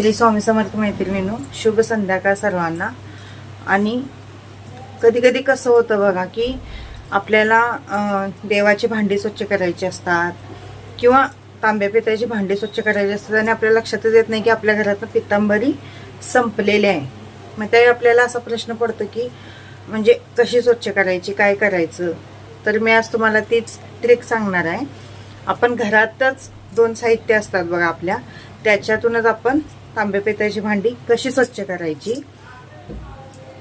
श्री स्वामी समर्थ मैत्रिणीनो शुभ संध्याकाळ सर्वांना. आणि कधी कधी कसं होतं बघा की आपल्याला देवाची भांडी स्वच्छ करायची असतात किंवा तांब्या पिताची भांडी स्वच्छ करायची असतात आणि आपल्या लक्षातच येत नाही की आपल्या घरातनं पितांबरी संपलेली आहे. मग त्यावेळी आपल्याला असा प्रश्न पडतो की म्हणजे कशी स्वच्छ करायची काय करायचं? तर मी आज तुम्हाला तीच ट्रिक सांगणार आहे. आपण घरातच दोन साहित्य असतात बघा आपल्या त्याच्यातूनच आपण तांब्या पितळाची भांडी कशी स्वच्छ करायची?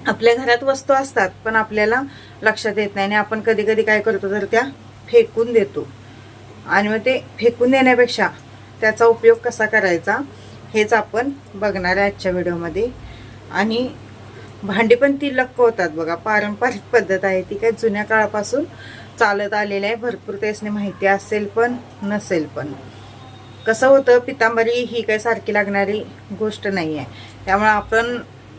आपल्या घरात वस्तू असतात पण आपल्याला लक्षात येत नाही आणि आपण कधी कधी काय करतो तर त्या फेकून देतो. आणि मग ते फेकून देण्यापेक्षा त्याचा उपयोग कसा करायचा हेच आपण बघणार आहे आजच्या व्हिडिओमध्ये. आणि भांडी पण ती लक्क होतात बघा पारंपरिक पद्धत आहे ती काय जुन्या काळापासून चालत आलेली आहे. भरपूर त्यासने माहिती असेल पण नसेल पण. कसं होतं पितांबरी ही काही सारखी लागणारी गोष्ट नाही आहे त्यामुळे आपण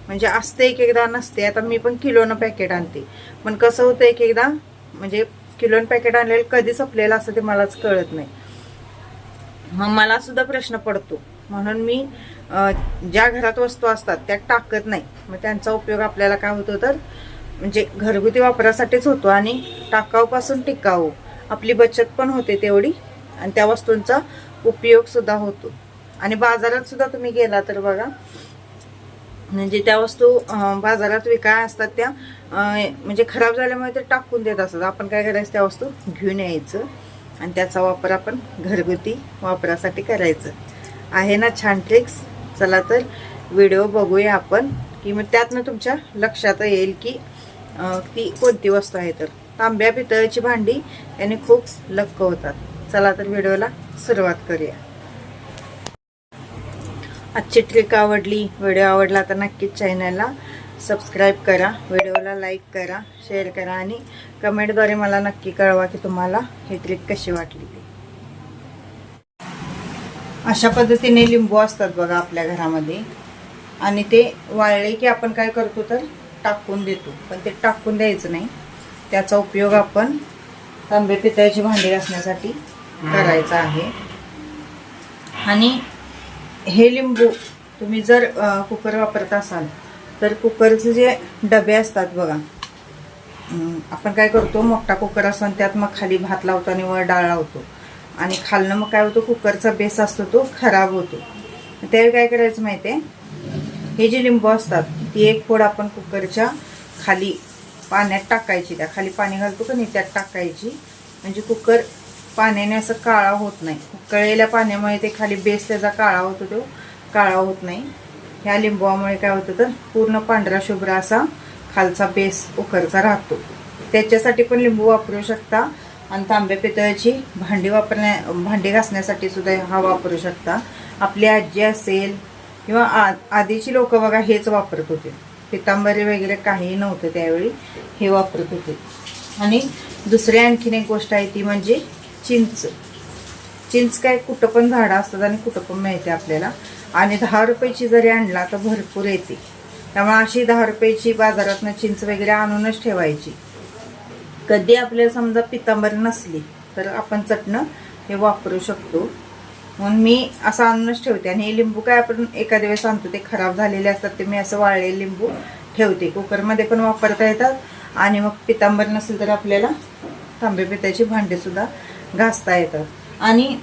म्हणजे असते एक एकदा नसते. आता मी पण किलोनं पॅकेट आणते. पण कसं होतं एक एकदा म्हणजे किलोनं पॅकेट आणलेलं कधी संपलेलं असं ते मलाच कळत नाही. मग मला सुद्धा प्रश्न पडतो. म्हणून मी ज्या घरात वस्तू असतात त्या टाकत नाही. मग त्यांचा उपयोग आपल्याला काय होतो तर म्हणजे घरगुती वापरासाठीच होतो आणि टाकाऊपासून टिकाऊ. आपली बचत पण होते तेवढी. आणि त्या वस्तूंचा उपयोग सुद्धा होतो. आणि बाजारात सुद्धा तुम्ही गेला तर बघा. म्हणजे त्या वस्तू बाजारात विकाय असतात त्या म्हणजे खराब झाल्यामुळे ते टाकून देत असतात. आपण काय करायचं त्या वस्तू घेऊन यायचं आणि त्याचा वापर आपण घरगुती वापरासाठी करायचं. आहे ना छान ट्रिक्स चला तर व्हिडिओ बघूया आपण. की मग त्यातनं तुमच्या लक्षात येईल की ती कोणती वस्तू आहे तर. तांब्या पितळची भांडी याने खूप लक्क होतात. चला तर व्हिडिओला सुरुवात करूया. आजची ट्रिक आवडली व्हिडिओ आवडला तर नक्कीच चॅनलला सबस्क्राईब करा व्हिडिओला लाईक करा शेअर करा आणि कमेंटद्वारे मला नक्की कळवा की तुम्हाला ही ट्रिक कशी वाटली. ती अशा पद्धतीने लिंबू असतात बघा आपल्या घरामध्ये. आणि ते वाळले की आपण काय करतो तर टाकून देतो. पण ते टाकून द्यायचं नाही. त्याचा उपयोग आपण तांबे पितळ्याची भांडी घासण्यासाठी करायचा आहे. आणि हे लिंबू तुम्ही जर कुकर वापरत असाल तर कुकरचे जे डबे असतात बघा आपण काय करतो मोठा कुकर असतो आणि त्यात मग खाली भात लावतो आणि वर डाळ लावतो. आणि खालनं मग काय होतो कुकरचा बेस असतो तो खराब होतो. त्यावेळी काय करायचं माहिती आहे हे जे लिंबू असतात ती एक फोड आपण कुकरच्या खाली पाण्यात टाकायची. त्या खाली पाणी घालतो का नाही त्यात टाकायची. म्हणजे कुकर पाण्याने असं काळा होत नाही. उकळलेल्या पाण्यामुळे ते खाली बेस त्याचा काळा होतो तो. काळा होत नाही. ह्या लिंबूमुळे काय होतं तर पूर्ण पांढरा शुभ्र असा खालचा बेस उकरचा राहतो. त्याच्यासाठी पण लिंबू वापरू शकता आणि तांब्या पितळाची भांडी वापरण्या भांडी घासण्यासाठी सुद्धा हा वापरू शकता. आपली आजी असेल किंवा आ आधीची लोक बघा हेच वापरत होते. पितांबरी वगैरे काही नव्हतं त्यावेळी हे वापरत होते. आणि दुसरी आणखीन एक गोष्ट आहे ती म्हणजे चिंच. चिंच काय कुठं पण झाडं असतात आणि कुठं पण मिळते आपल्याला. आणि दहा रुपयाची जरी आणला तर भरपूर येते. त्यामुळे अशी दहा रुपयाची बाजारातनं चिंच वगैरे आणूनच ठेवायची. कधी आपल्याला समजा पितांबर नसली तर आपण चटणं हे वापरू शकतो. म्हणून मी असं आणूनच ठेवते. आणि हे लिंबू काय आपण एका दिवस आणतो ते खराब झालेले असतात ते मी असं वाळलेले लिंबू ठेवते. कुकरमध्ये पण वापरता येतात. आणि मग पितांबर नसेल तर आपल्याला तांबे पिताची भांडेसुद्धा घासता येतात आणि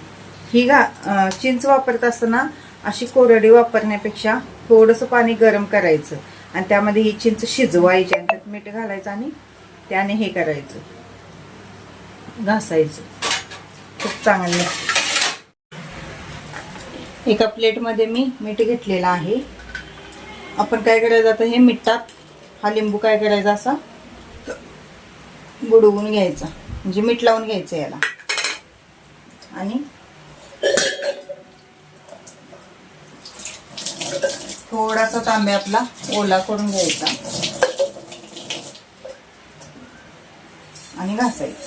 ही घा चिंच वापरत असताना अशी कोरडी वापरण्यापेक्षा थोडंसं पाणी गरम करायचं. आणि त्यामध्ये ही चिंच शिजवायची आणि त्यात मीठ घालायचं आणि त्याने हे करायचं. घासायचं. खूप चांगलं. एका प्लेटमध्ये मी मीठ घेतलेलं आहे. आपण काय करायचं आता हे मिठात हा लिंबू काय करायचा असा? बुडवून घ्यायचा. म्हणजे मीठ लावून घ्यायचं याला. आणि थोडासा तांबे आपला ओला करून घ्यायचा आणि घासायचं.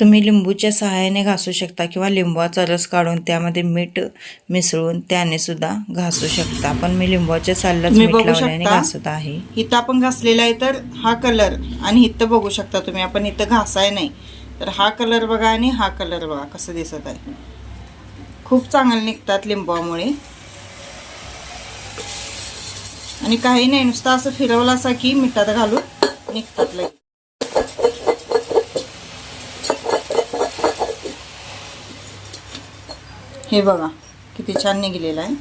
तुम्ही लिंबूच्या सहाय्याने घासू शकता किंवा लिंबाचा रस काढून त्यामध्ये मीठ मिसळून त्याने सुद्धा घासू शकता. पण मी लिंबाच्या तुम्ही मीठ बघू लावल्याने. घासत आहे. इथं आपण घासलेला आहे तर हा कलर आणि इथं बघू शकता तुम्ही. आपण इथं घासाय नाही. तर हा कलर बघा आणि हा कलर बघा कसं दिसत आहे. खूप चांगले निघतात लिंबामुळे. आणि काही नाही नुसतं असं फिरवलं असा की मिठात घालून निघतात लगे हे बघा किती छान निघलेलं आहे.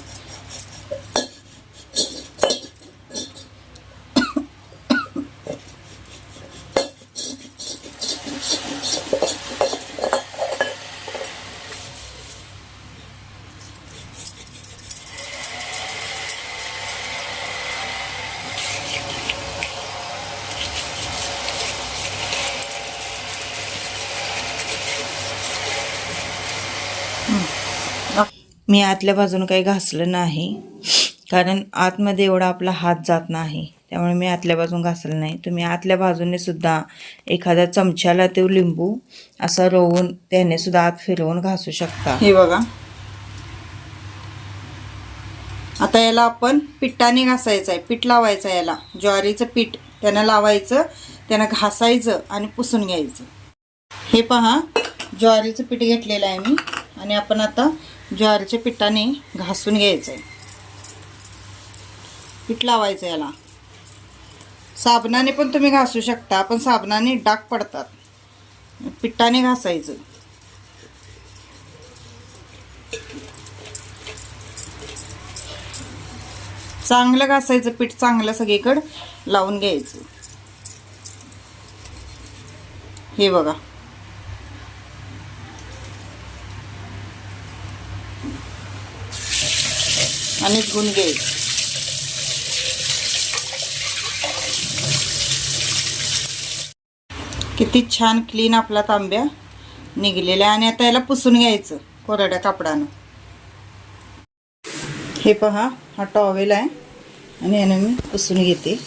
मी आतल्या बाजूने काही घासलं नाही. कारण आतमध्ये एवढा आपला हात जात नाही. त्यामुळे मी आतल्या बाजून घासलं नाही. तुम्ही आतल्या बाजूने सुद्धा एखाद्या चमच्याला ते लिंबू असं रोवून त्याने सुद्धा आत फिरवून घासू शकता. हे बघा. आता याला आपण पिठाने घासायचं आहे. पीठ लावायचं आहे याला. ज्वारीचं पीठ त्यानं लावायचं त्यानं घासायचं आणि पुसून घ्यायचं. हे पहा. ज्वारीचं पीठ घेतलेलं आहे मी. आणि आपण आता ज्वारीच्या पिठाने घासून घ्यायचं. आहे पीठ लावायचं याला. साबणाने पण तुम्ही घासू शकता पण साबणाने डाग पडतात. पिठाने घासायचं. चांगलं घासायचं पीठ चांगलं सगळीकडं लावून घ्यायचं. हे बघा. आणि गुण घेईल किती छान क्लीन आपला तांब्या निघलेला आहे आणि आता याला पुसून घ्यायचं कोरड्या कापडानं. हे पहा हा टॉवेल आहे आणि यानं मी पुसून घेते.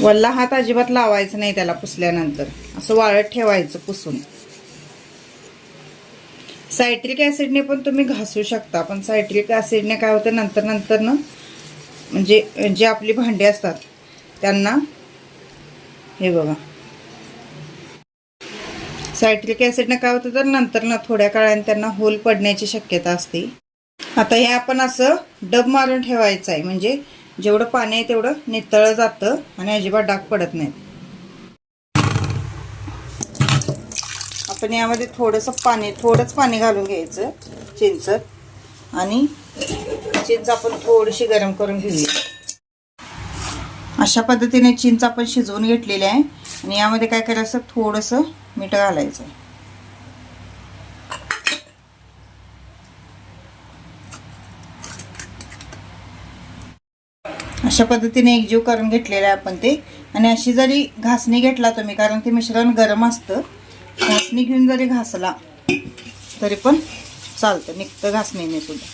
वल्ला हात अजिबात लावायचा नाही त्याला पुसल्यानंतर. असं वाळत ठेवायचं पुसून. सायट्रिक ॲसिडने पण तुम्ही घासू शकता पण सायट्रिक ॲसिडने काय होतं? नंतर नंतर ना म्हणजे जे आपली भांडी असतात त्यांना हे बघा. सायट्रिक ॲसिडनं काय होतं? तर नंतर ना थोड्या काळाने त्यांना होल पडण्याची शक्यता असते. आता हे आपण असं डब मारून ठेवायचं आहे. म्हणजे जेवढं पाणी आहे तेवढं नितळं जातं आणि अजिबात डाग पडत नाहीत. पण यामध्ये थोडंसं पाणी थोडंच पाणी घालून घ्यायचं चिंच. आणि चिंच आपण थोडीशी गरम करून घेऊया. अशा पद्धतीने चिंच आपण शिजवून घेतलेली आहे. आणि यामध्ये काय करायचं? थोडंसं मीठ घालायचं. अशा पद्धतीने एकजीव करून घेतलेलं आहे आपण ते. आणि अशी जरी घासणी घेतला तुम्ही कारण ते मिश्रण गरम असतं घासणी घेऊन जरी घासला तरी पण चालतं. निघतं घासणीने सुद्धा.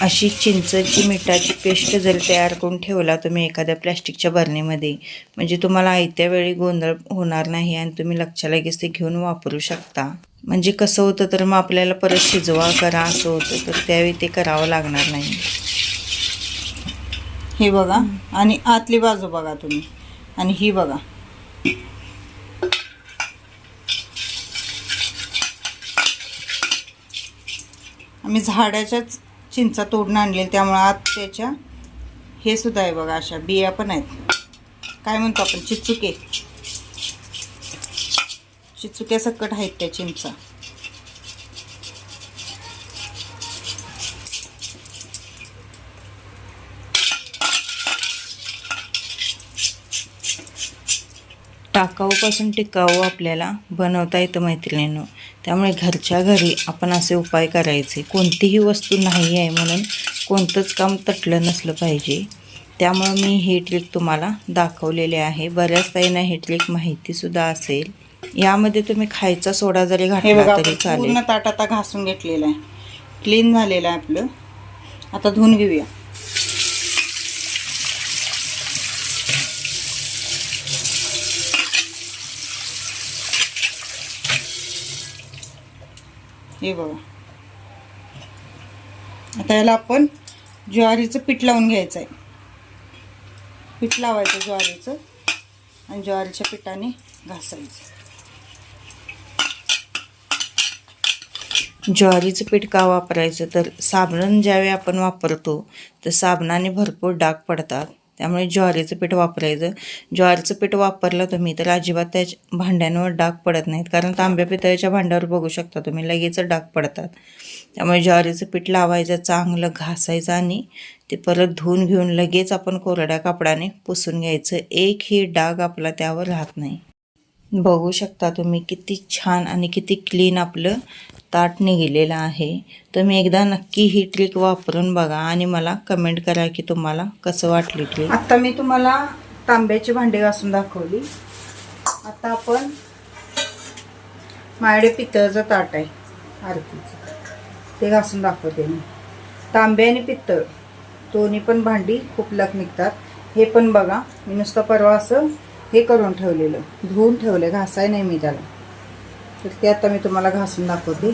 अशी चिंचची मिठाची पेस्ट जर तयार करून ठेवला तुम्ही एखाद्या प्लॅस्टिकच्या बरणीमध्ये म्हणजे तुम्हाला आयत्या वेळी गोंधळ होणार नाही आणि तुम्ही लक्षात लगेच ते घेऊन वापरू शकता. म्हणजे कसं होतं तर मग आपल्याला परत शिजवा करा असं होतं तर त्यावेळी ते करावं लागणार नाही. हे बघा. आणि आतली बाजू बघा तुम्ही. आणि ही बघा. आम्ही झाडाच्याच चिंचा तोडून आणलेल्या त्यामुळे आत त्याच्या हे सुद्धा आहे बघा अशा बिया पण आहेत. काय म्हणतो आपण? चिचुके. चिचुक्या सकट आहेत त्या चिंचा. टाकाऊपासून टिकाऊ आपल्याला बनवता येतं मैत्रिणीनं. त्यामुळे घरच्या घरी आपण असे उपाय करायचे. कोणतीही वस्तू नाही आहे म्हणून कोणतंच काम तटलं नसलं पाहिजे. त्यामुळं मी ही ट्रिक तुम्हाला दाखवलेली आहे. बऱ्याच ताईंना ही ट्रिक माहितीसुद्धा असेल. यामध्ये तुम्ही खायचा सोडा जरी घातला तरी चालेल. पूर्ण ताट आता घासून घेतलेलं आहे. क्लीन झालेलं आहे आपलं. आता धुवून घेऊया. हे बघा. आता याला आपण ज्वारीचं पीठ लावून घ्यायचं आहे पीठ लावायचं ज्वारीचं आणि ज्वारीच्या पिठाने घासायचं. ज्वारीचं पीठ का वापरायचं? तर साबण ज्यावेळी आपण वापरतो तर साबणाने भरपूर डाग पडतात. त्यामुळे ज्वारीचं पीठ वापरायचं. ज्वारीचं पीठ वापरलं तुम्ही तर अजिबात त्या भांड्यांवर डाग पडत नाहीत. कारण तांब्या पितळेच्या भांड्यावर बघू शकता तुम्ही लगेच डाग पडतात. त्यामुळे ज्वारीचं पीठ लावायचं चांगलं घासायचं आणि ते परत धुवून घेऊन लगेच आपण कोरड्या कापडाने पुसून घ्यायचं. एकही डाग आपला त्यावर राहत नाही. बघू शकता तुम्ही किती छान आणि किती क्लीन आपलं ताट निघलेला आहे. तुम्ही एकदा नक्की ही ट्रिक वापरून बघा आणि मला कमेंट करा की तुम्हाला कसं वाटली ट्रिक आता मी तुम्हाला तांब्याची भांडी घासून दाखवली. आता आपण माझ्याकडे पितळचं ताट आहे आरतीचं. ते घासून दाखवते मी. तांबे आणि पितळ दोन्ही पण भांडी खूप लक निघतात. हे पण बघा मी नुसतं परवा असं हे करून ठेवलेलं. धुवून ठेवलं घासाय नाही मी त्याला. तर ते आता मी तुम्हाला घासून दाखवते.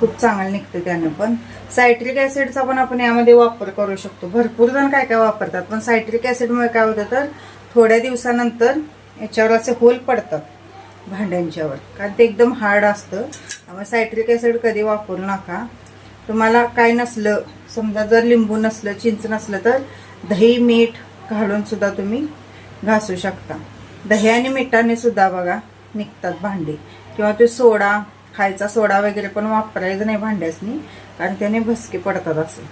खूप चांगलं निघतं त्यानं पण. सायट्रिक ॲसिडचा पण आपण यामध्ये वापर करू शकतो. भरपूर जण काय काय वापरतात पण सायट्रिक ॲसिडमुळे काय होतं तर थोड्या दिवसानंतर याच्यावर असे होल पडतात भांड्यांच्यावर. कारण ते एकदम हार्ड असतं. त्यामुळे सायट्रिक ॲसिड कधी वापरू नका. तुम्हाला काय नसलं समजा जर लिंबू नसलं चिंच नसलं तर दही मीठ घालूनसुद्धा तुम्ही घासू शकता. दही आणि मिठाने सुद्धा बघा निघतात भांडी. किंवा ते सोडा खायचा सोडा वगैरे पण वापरायचा नाही भांड्यासनी कारण त्याने भसके पडतात असे.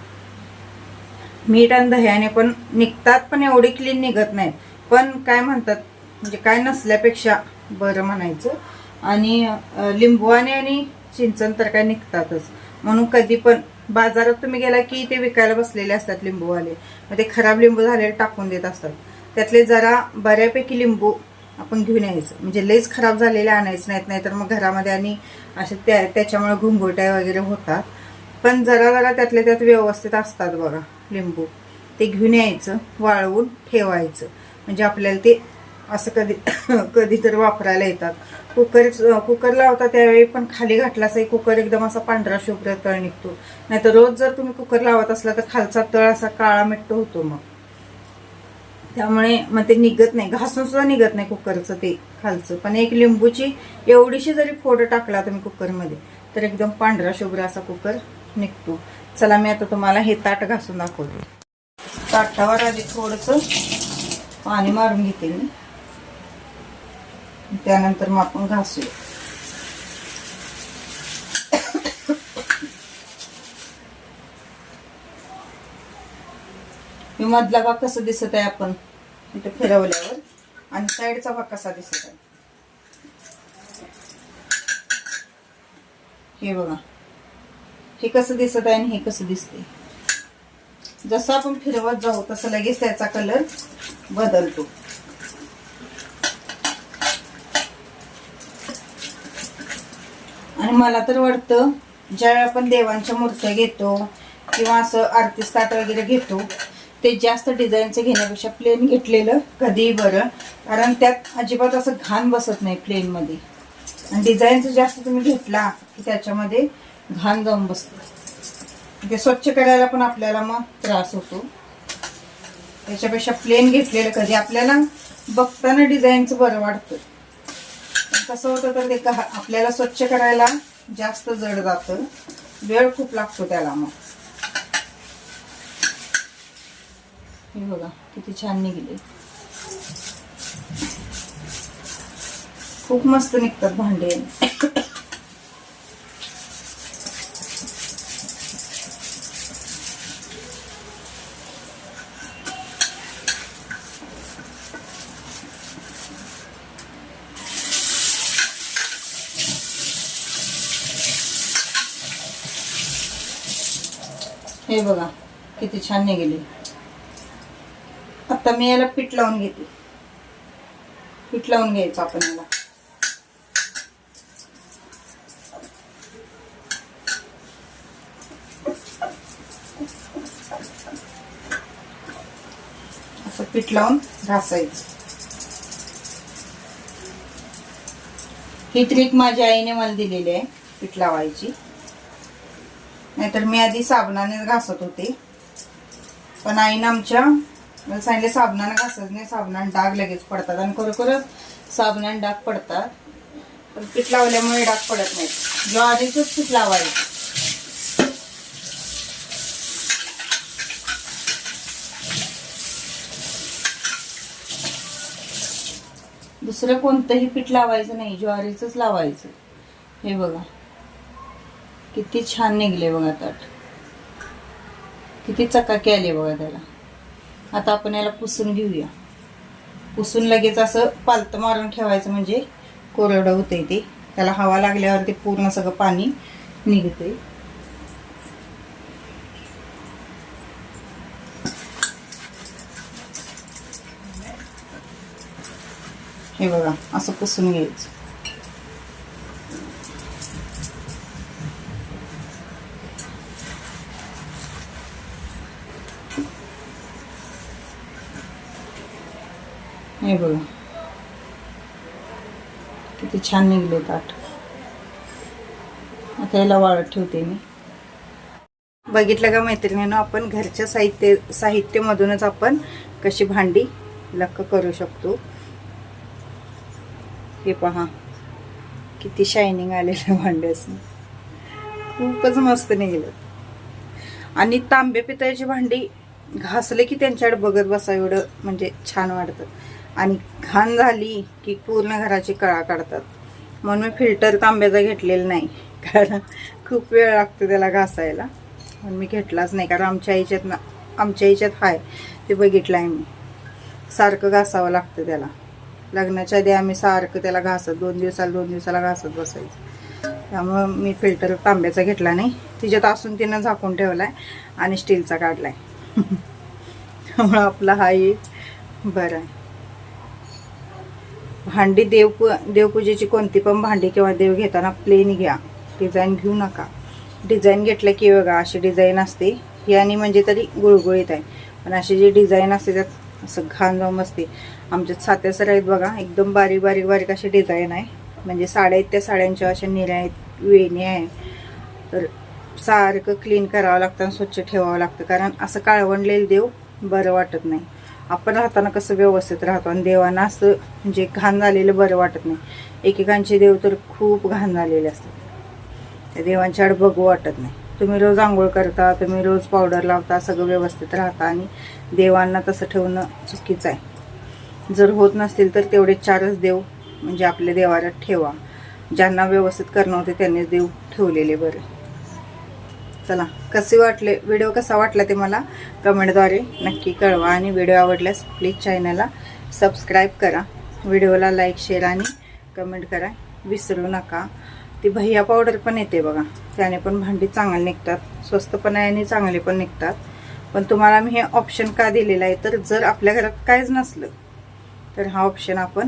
मीठ आणि दह्याने पण निघतात पण एवढी क्लीन निघत नाहीत. पण काय म्हणतात म्हणजे काय नसल्यापेक्षा बरं म्हणायचं. आणि लिंबूवाने आणि चिंचन तर काय निघतातच. म्हणून कधी पण बाजारात तुम्ही गेला की ते विकायला बसलेले असतात लिंबूवाले. मग ते खराब लिंबू झालेले टाकून देत असतात. त्यातले जरा बऱ्यापैकी लिंबू आपण घेऊन यायचं. म्हणजे लईच खराब झालेले आणायचं नाहीत नाहीतर मग घरामध्ये आणि असे त्या त्याच्यामुळे घुंगोट्या वगैरे होतात. पण जरा जरा त्यातल्या त्यात व्यवस्थित असतात बघा लिंबू. ते घेऊन यायचं वाळवून ठेवायचं. म्हणजे आपल्याला ते असं कधी कधी तर वापरायला येतात. कुकर कुकर लावता त्यावेळी पण खाली घातला असं कुकर एकदम असा पांढरा शुभ्र तळ निघतो. नाहीतर रोज जर तुम्ही कुकर लावत असला तर खालचा तळ असा काळा मिट्ट होतो मग. त्यामुळे मग ते निघत नाही. घासून सुद्धा निघत नाही कुकरचं ते खालचं. पण एक लिंबूची एवढीशी जरी फोड टाकला तुम्ही कुकरमध्ये तर एकदम पांढरा शुभ्र असा कुकर निघतो. चला मी आता तुम्हाला हे ताट घासून दाखवते. ताटावर आधी थोडंसं पाणी मारून घेते मी. त्यानंतर मग आपण घासूया. मी मधला भाग कसा दिसत आहे आपण? इथे फिरवल्यावर. आणि साईडचा भाग कसा दिसत आहे? हे बघा. हे कसं दिसत आहे आणि हे कसं दिसते जसं आपण फिरवत जाऊ तसं लगेच त्याचा कलर बदलतो. आणि मला तर वाटतं ज्यावेळी आपण देवांच्या मूर्त्या घेतो किंवा असं आरती ताट वगैरे घेतो ते जास्त डिझाईनचं घेण्यापेक्षा प्लेन घेतलेलं कधीही बरं. कारण त्यात अजिबात असं घाण बसत नाही प्लेनमध्ये आणि डिझाईनचं जास्त तुम्ही घेतला की त्याच्यामध्ये घाण जाऊन बसतं. ते स्वच्छ करायला पण आपल्याला मग त्रास होतो. त्याच्यापेक्षा प्लेन घेतलेलं कधी आपल्याला बघताना डिझाईनचं बरं वाटतं. कसं होतं तर ते का- आपल्याला स्वच्छ करायला जास्त जड जातं. वेळ खूप लागतो त्याला मग. हे बघा किती छान निघले. खूप मस्त निघतात भांडे. हे बघा किती छान निघाले. आता मी याला पीठ लावून घेते. पीठ लावून घ्यायचं आपण याला. असं पीठ लावून घासायचं. ही ट्रिक माझ्या आईने मला दिलेली आहे पीठ लावायची. नाहीतर मी आधी साबणाने घासत होते. पण आईनं आमच्या मला सांगितलं साबणानं घासायचं नाही साबणानं डाग लगेच पडतात. आणि खरोखरच साबणानं डाग पडतात. पण पीठ लावल्यामुळे डाग पडत नाहीत. ज्वारीचंच पीठ लावायचं. दुसरं कोणतंही पीठ लावायचं नाही. ज्वारीचंच लावायचं. हे बघा. किती छान निघले बघा ताट. किती चकाकी आली बघा त्याला. आता आपण याला पुसून घेऊया. पुसून लगेच असं पालतं मारून ठेवायचं म्हणजे कोरडं होतंय ते. त्याला हवा लागल्यावर ते पूर्ण सगळं पाणी निघतंय. हे बघा असं पुसून घ्यायचं. हे बघा. किती छान निघले ताट. आता याला वाळत ठेवते मी. बघितलं का मैत्रिणीनं आपण घरच्या साहित्य साहित्यामधूनच आपण कशी भांडी लक्क करू शकतो. हे पहा. किती शायनिंग आलेलं भांड्यासनी. खूपच मस्त निघलं. आणि तांबे पितळाची भांडी घासले की त्यांच्याकडे बघत बसा एवढं म्हणजे छान वाटतं. आणि घाण झाली की पूर्ण घराची कळा काढतात. म्हणून मी फिल्टर तांब्याचा घेतलेला नाही. कारण खूप वेळ लागतो त्याला घासायला. म्हणून मी घेतलाच नाही. कारण आमच्या याच्यात ना आमच्या याच्यात हाय. ते बघितलं आहे मी. सारखं घासावं लागतं त्याला. लग्नाच्या आधी आम्ही सारखं त्याला घासत दोन दिवसाला दोन दिवसाला घासत बसायचं. त्यामुळं मी फिल्टर तांब्याचा घेतला नाही. तिच्यात असून तिनं झाकून ठेवला आहे आणि स्टीलचा काढला आहे त्यामुळं आपला हा एक बरं. आहे भांडी देव देवपूजेची कोणती पण भांडी किंवा देव घेताना प्लेन घ्या. डिझाईन घेऊ नका. डिझाईन घेतलं की बघा अशी डिझाईन असते. ही आणि म्हणजे तरी गुळगुळीत आहे. पण अशी जी डिझाईन असते त्यात असं घाण जाऊन असते. आमच्यात सात्या सर आहेत बघा एकदम बारीक बारीक बारीक अशी डिझाईन आहे. म्हणजे साड्या आहेत त्या साड्यांच्या अशा निऱ्या आहेत वेणी आहे. तर सारखं क्लीन करावं लागतं आणि स्वच्छ ठेवावं लागतं. कारण असं काळवणलेलं देव बरं वाटत नाही. आपण राहताना कसं व्यवस्थित राहतो आणि देवांना असं म्हणजे घाण झालेलं बरं वाटत नाही. एकेकांचे देव तर खूप घाण झालेले असतात. त्या देवांच्याकडे बघू वाटत नाही. तुम्ही रोज आंघोळ करता तुम्ही रोज पावडर लावता सगळं व्यवस्थित राहता आणि देवांना तसं ठेवणं चुकीचं आहे. जर होत नसतील तर तेवढे चारच देव म्हणजे आपल्या देवाला ठेवा. ज्यांना व्यवस्थित करणं होते त्यांनीच देव ठेवलेले बरे. चला कसे वाटले? व्हिडिओ कसा वाटला ते मला कमेंटद्वारे नक्की कळवा आणि व्हिडिओ आवडल्यास प्लीज चॅनलला सबस्क्राईब करा. व्हिडिओला लाईक शेअर आणि कमेंट करा. विसरू नका. ती भैया पावडर पण येते बघा. त्याने पण भांडी चांगली निघतात. स्वस्त पण आहे आणि चांगले पण निघतात. पण तुम्हाला मी हे ऑप्शन का दिलेलं आहे? तर जर आपल्या घरात काहीच नसलं तर हा ऑप्शन आपण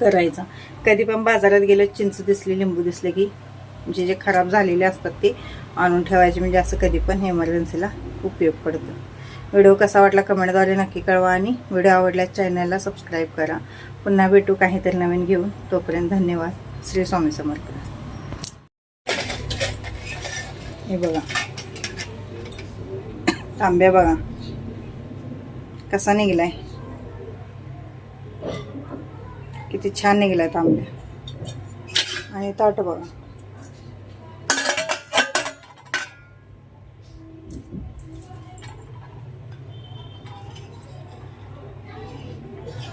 करायचा. कधी पण बाजारात गेलं चिंच दिसली लिंबू दिसले की जे जे खराब झालेले असतात ते आणून ठेवायचे. म्हणजे असं कधी पण इमर्जन्सीला उपयोग पडतो. व्हिडिओ कसा वाटला कमेंटद्वारे नक्की कळवा आणि व्हिडिओ आवडल्यास चॅनलला सबस्क्राईब करा. पुन्हा भेटू काहीतरी नवीन घेऊन. तोपर्यंत धन्यवाद. श्री स्वामी समर्थ. हे बघा. तांब्या बघा. कसा निघलाय? किती छान निघलाय तांब्या. आणि ताट बघा.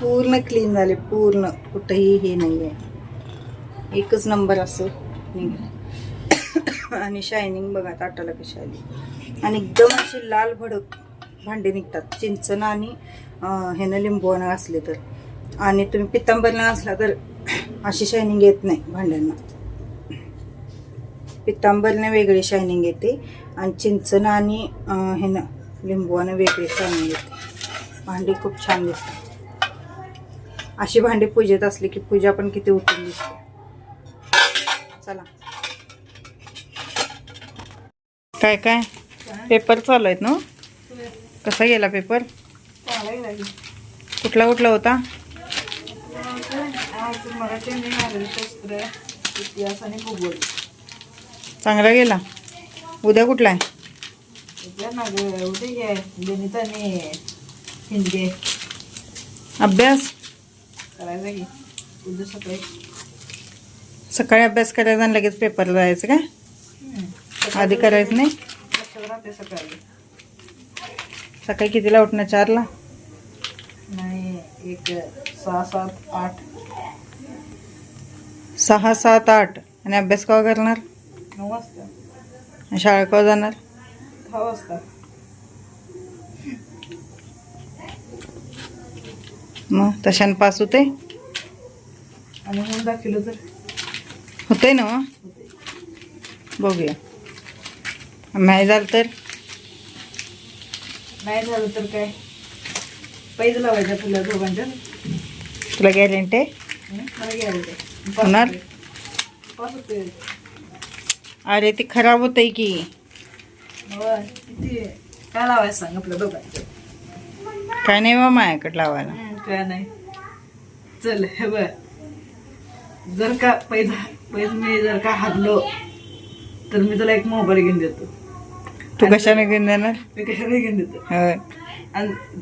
पूर्ण क्लीन झाले. पूर्ण. कुठंही हे नाही आहे एकच नंबर असं आणि शायनिंग बघा ताटाला कशी आली. आणि एकदम अशी लाल भडक भांडे निघतात. चिंचणं आणि ह्यानं लिंबूनं असले तर. आणि तुम्ही पित्तांबरनं असला तर अशी शायनिंग येत नाही भांड्यांना. पितांबरनं वेगळी शायनिंग येते आणि चिंचणं आणि ह्यानं लिंबूनं वेगळी शायनिंग येते. भांडी खूप छान दिसते अशी भांडी पूजेत असली की पूजा पण किती उठून दिसते. चला. काय काय? पेपर चालू आहेत ना? कसा गेला पेपर? कुठला कुठला होता? मराठी शास्त्र इतिहास आणि भूगोल चांगला गेला. उद्या कुठला आहे? उद्या ना ग उद्या गणित आणि हिंदी. अभ्यास? करायचा की? उद्या सकाळी. सकाळी अभ्यास करायचा आणि लगेच पेपरला जायचं काय आधी करायचं नाही? राहते सकाळी. सकाळी कितीला उठणं? चारला? नाही एक सहा सात आठ. सहा सात आठ. आणि अभ्यास केव्हा करणार? नऊ वाजता. शाळा केव्हा जाणार? दहा वाजता. मग तशाने पास होते? आणि होऊन दाखवलं तर. होते ना बघूया. नाही झालं तर? नाही झालं तर काय? पैज लावायच्या तुला दोघांच्या. तुला गॅरंटी आहे? मला घ्यायला होणार? पाच अरे ती खराब होते की. होय. किती? काय लावायचं सांग आपल्या दोघांच्या काय नाही बा माझ्याकडे लावायला. काय नाही. चल हे बघ. जर का पैज पैज मी जर का हारलो तर मी तुला एक मोबाईल घेऊन देतो. तू कशाने घेऊन देणार? मी कशाला घेऊन देतो?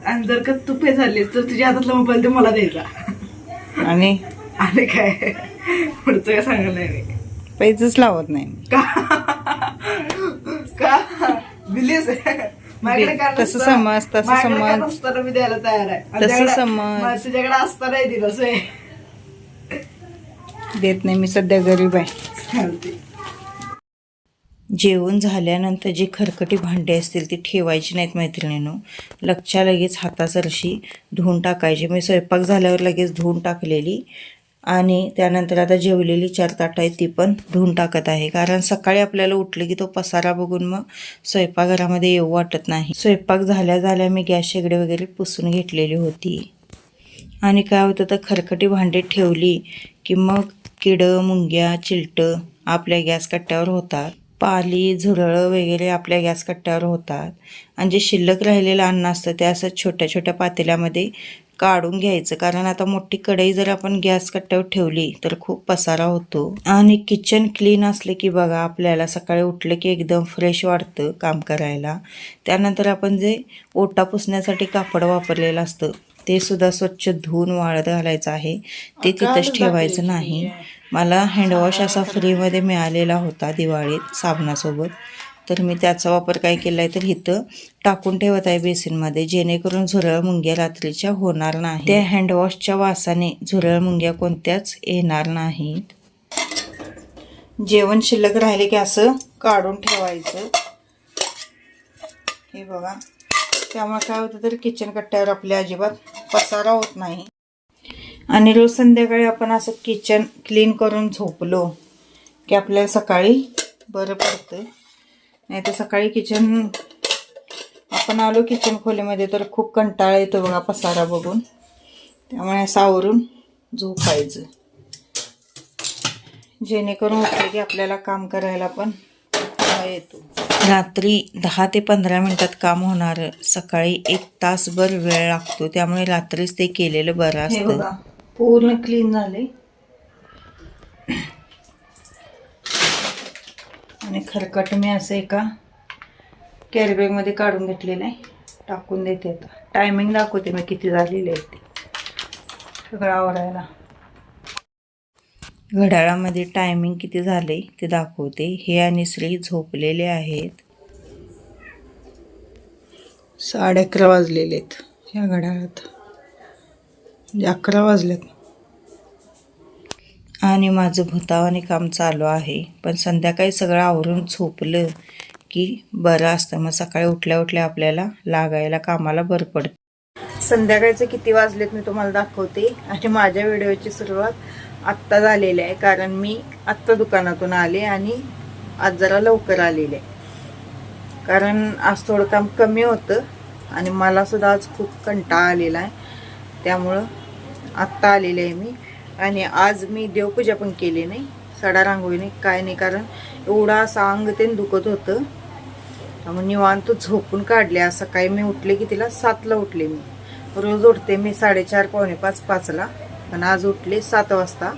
आणि जर का तू पैज झालीस तर तुझ्या हातातला मोबाईल ते मला द्यायचा. आणि? आणि काय? पुढचं काय सांगायला नाही मी. पैसेच लावत नाही. का? का? काय तसं. समज, तसं समज. नसतं मी द्यायला तयार आहे. तसं समज. तुझ्याकडे असतं नाही दिलं सोय देत नाही मी सध्या गरीब आहे. जेवण झाल्यानंतर जी खरकटी भांडी असतील ती ठेवायची नाहीत मैत्रिणीनो. लक्षात लगेच हातासरशी धुवून टाकायची. मी स्वयंपाक झाल्यावर लगेच धुवून टाकलेली. आणि त्यानंतर आता जेवलेली चार ताटं आहेत ती पण धुवून टाकत आहे. कारण सकाळी आपल्याला उठलं की तो पसारा बघून मग स्वयंपाकघरामध्ये येऊ वाटत नाही. स्वयंपाक झाल्या झाल्या मी गॅस शेगडे वगैरे पुसून घेतलेली होती. आणि काय होतं तर खरकटी भांडी ठेवली की मग किडं मुंग्या चिलटं आपल्या गॅस कट्ट्यावर होतात. पाली झुरळं वगैरे आपल्या गॅस कट्ट्यावर होतात. आणि जे शिल्लक राहिलेलं अन्न असतं ते असं छोट्या छोट्या पातेल्यामध्ये काढून घ्यायचं. कारण आता मोठी कढई जर आपण गॅस कट्ट्यावर ठेवली तर खूप पसारा होतो. आणि किचन क्लीन असले की बघा आपल्याला सकाळी उठलं की एकदम फ्रेश वाटतं काम करायला. त्यानंतर आपण जे ओटा पुसण्यासाठी कापड वापरलेलं असतं ते सुद्धा स्वच्छ धुवून वाळत घालायचं आहे. ते तिथंच ठेवायचं नाही. मला हँडवॉश असा फ्रीमध्ये मिळालेला होता दिवाळीत साबणासोबत. तर मी त्याचा वापर काय केला आहे तर इथं टाकून ठेवत आहे बेसिनमध्ये जेणेकरून झुरळ मुंग्या रात्रीच्या होणार नाही. त्या हँडवॉशच्या वासाने झुरळ मुंग्या कोणत्याच येणार नाहीत. जेवण शिल्लक राहिले की असं काढून ठेवायचं. हे बघा. त्यामुळे काय होतं तर किचन कट्ट्यावर आपल्या अजिबात पसारा होत नाही. आणि रोज संध्याकाळी आपण असं किचन क्लीन करून झोपलो की आपल्याला सकाळी बरं पडतं. नाही तर सकाळी किचन आपण आलो किचन खोलीमध्ये तर खूप कंटाळा येतो बघा पसारा बघून. त्यामुळे असं आवरून झोपायचं. जेणेकरून उठले की आपल्याला काम करायला पण येतो. रात्री दहा ते पंधरा मिनिटात काम होणार. सकाळी एक तासभर वेळ लागतो. त्यामुळे रात्रीच ते केलेलं बरं असतं. बघा पूर्ण क्लीन झाले. आणि खरकट मी असं एका कॅरीबॅगमध्ये काढून घेतलेलं आहे. टाकून देते आता. टायमिंग दाखवते मी किती झालेले आहे ते. सगळं आवरायला. घड्याळामध्ये टायमिंग किती झाले ते दाखवते. हे आणि श्री झोपलेले आहेत. साडे अकरा वाजलेले आहेत ह्या घड्याळात. जे अकरा वाजल्यात आणि माझं भूतावाने काम चालू आहे. पण संध्याकाळी सगळं आवरून झोपलं की बरं असतं. मग सकाळी उठल्या उठल्या आपल्याला लागायला कामाला बरं पडतं. संध्याकाळचे किती वाजलेत मी तुम्हाला दाखवते. आणि माझ्या व्हिडिओची सुरुवात आत्ता झालेली आहे. कारण मी आत्ता दुकानातून आले आणि आज जरा लवकर आलेले आहे. कारण आज थोडं काम कमी होतं आणि मलासुद्धा आज खूप कंटाळा आलेला आहे. त्यामुळं आत्ता आलेले आहे मी. आणि आज मी देवपूजा पण केली नाही. सडा रांगोळी नाही काय नाही कारण एवढा असा अंग ते दुखत होतं. त्यामुळे निवांत झोपून काढले. आज सकाळी मी उठले की तिला सातला उठले मी. रोज उठते मी साडेचार पावणे पाच पाचला. पण आज उठले सात वाजता.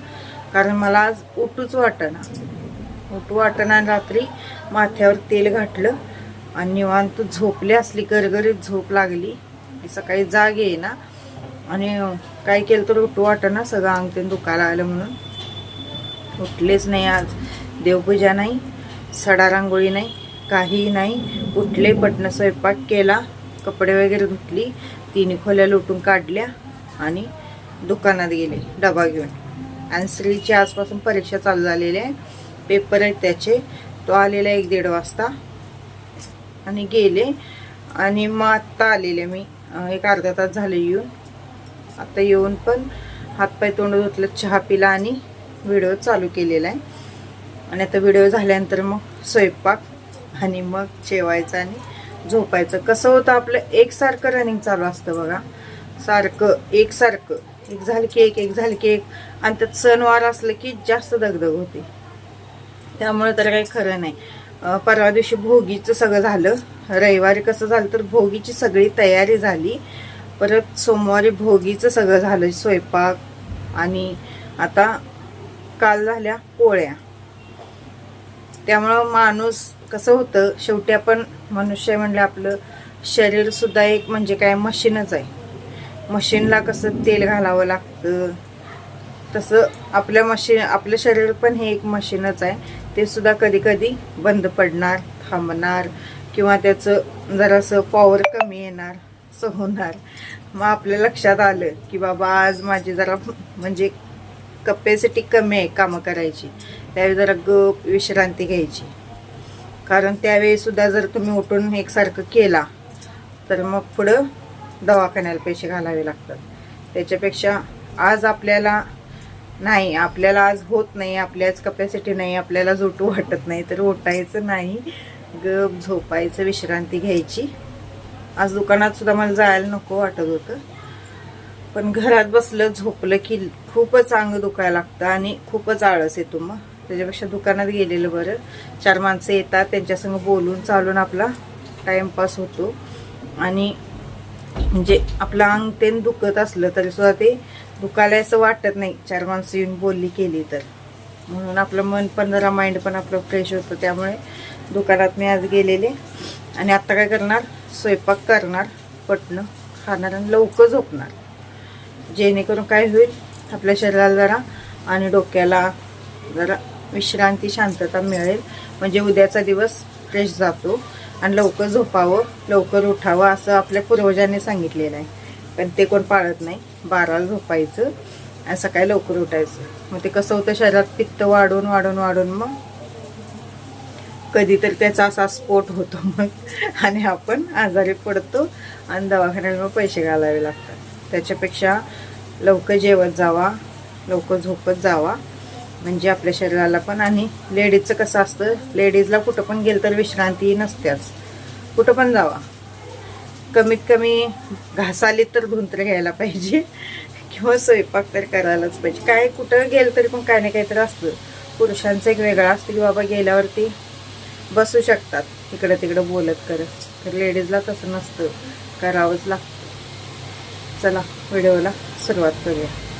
कारण मला आज उठूच वाटेना. उठू वाटेना आणि रात्री माथ्यावर तेल घातलं आणि निवांत झोपले असली गरगरीत झोप लागली. सकाळी जाग येई ना आणि काय केलं तर उठू वाटना सगळं अंग ते दुखायला आलं म्हणून. उठलेच नाही आज. देवपूजा नाही सडा रांगोळी नाही काही नाही. उठले पटणं स्वयंपाक केला कपडे वगैरे धुतली तिन्ही खोल्या लुटून काढल्या आणि दुकानात गेले डबा घेऊन. आणि श्रीची आजपासून परीक्षा चालू झालेली आहे. पेपर आहेत त्याचे. तो आलेला एक दीड वाजता. आणि गेले. आणि मग आत्ता आलेले मी. एक अर्धा तास झाले येऊन. आता येऊन पण हातपाय तोंड धुतलं चहा पिला आणि व्हिडिओ चालू केलेला आहे. आणि आता व्हिडिओ झाल्यानंतर मग स्वयंपाक आणि मग जेवायचं आणि झोपायचं. कसं होतं आपलं एकसारखं रनिंग चालू असतं बघा. सारखं एकसारखं. एक झालं की एक एक झालं की एक. आणि त्यात सणवार असलं की जास्त दगदग होते. त्यामुळे तर काही खरं नाही. परवा दिवशी भोगीचं सगळं झालं. रविवारी कसं झालं तर भोगीची सगळी तयारी झाली. परत सोमवारी भोगीचं सगळं झालं स्वयंपाक आणि आता काल झाल्या पोळ्या. त्यामुळं माणूस कसं होतं शेवटी आपण मनुष्य म्हणलं आपलं शरीरसुद्धा एक म्हणजे काय मशीनच आहे. मशीनला कसं तेल घालावं लागतं. तसं आपल्या मशीन आपलं शरीर पण हे एक मशीनच आहे. ते सुद्धा कधी कधी बंद पडणार थांबणार किंवा त्याचं जरासं पॉवर कमी येणार. असं होणार. मग आपल्या लक्षात आलं की बाबा आज माझी जरा म्हणजे कपॅसिटी कमी आहे कामं करायची. त्यावेळी जरा गप विश्रांती घ्यायची. कारण त्यावेळीसुद्धा जर तुम्ही उठून एकसारखं केला तर मग पुढं दवाखान्याला पैसे घालावे लागतात. त्याच्यापेक्षा आज आपल्याला नाही आपल्याला आज होत नाही आपल्याच कपॅसिटी नाही आपल्याला झोटू वाटत नाही तर उठायचं नाही. गप झोपायचं विश्रांती घ्यायची. आज दुकानात सुद्धा मला जायला नको वाटत होतं. पण घरात बसलं झोपलं की खूपच अंग दुखायला लागतं आणि खूपच आळस येतो मग. त्याच्यापेक्षा दुकानात गेलेलं बरं. चार माणसं येतात त्यांच्यासंग बोलून चालून आपला टाईमपास होतो. आणि म्हणजे आपलं अंग ते दुखत असलं तरी सुद्धा ते दुखायला असं वाटत नाही. चार माणसं येऊन बोलली केली तर. म्हणून आपलं मन पण जरा माइंड पण आपलं फ्रेश होतं. त्यामुळे दुकानात मी आज गेलेले. आणि आत्ता काय करणार? स्वयंपाक करणार पटणं खाणार आणि लवकर झोपणार. जेणेकरून काय होईल? आपल्या शरीराला जरा आणि डोक्याला जरा विश्रांती शांतता मिळेल. म्हणजे उद्याचा दिवस फ्रेश जातो आणि लवकर झोपावं लवकर उठावं असं आपल्या पूर्वजांनी सांगितलेलं आहे. पण ते कोण पाळत नाही. बाराला झोपायचं आणि सकाळी लवकर उठायचं. मग ते कसं होतं? शरीरात पित्त वाढून वाढून वाढून मग कधीतरी त्याचा असा स्फोट होतो मग. आणि आपण आजारी पडतो आणि दवाखान्याला मग पैसे घालावे लागतात. त्याच्यापेक्षा लवकर जेवत जावा लवकर झोपत जावा. म्हणजे आपल्या शरीराला पण आणि लेडीजचं कसं असतं लेडीजला कुठं पण गेलं तर विश्रांती नसत्याच. कुठं पण जावा. कमीत कमी घासाली तर धुंत्र घ्यायला पाहिजे. किंवा स्वयंपाक तर करायलाच पाहिजे. काय कुठं गेलं तरी पण काय ना काहीतरी असतं. पुरुषांचं एक वेगळं असतं की बाबा गेल्यावरती बसू शकतात. इकडं तिकडं बोलत करत. तर लेडीजला तसं नसतं. करावंच लागतं. चला व्हिडिओला सुरुवात करूया.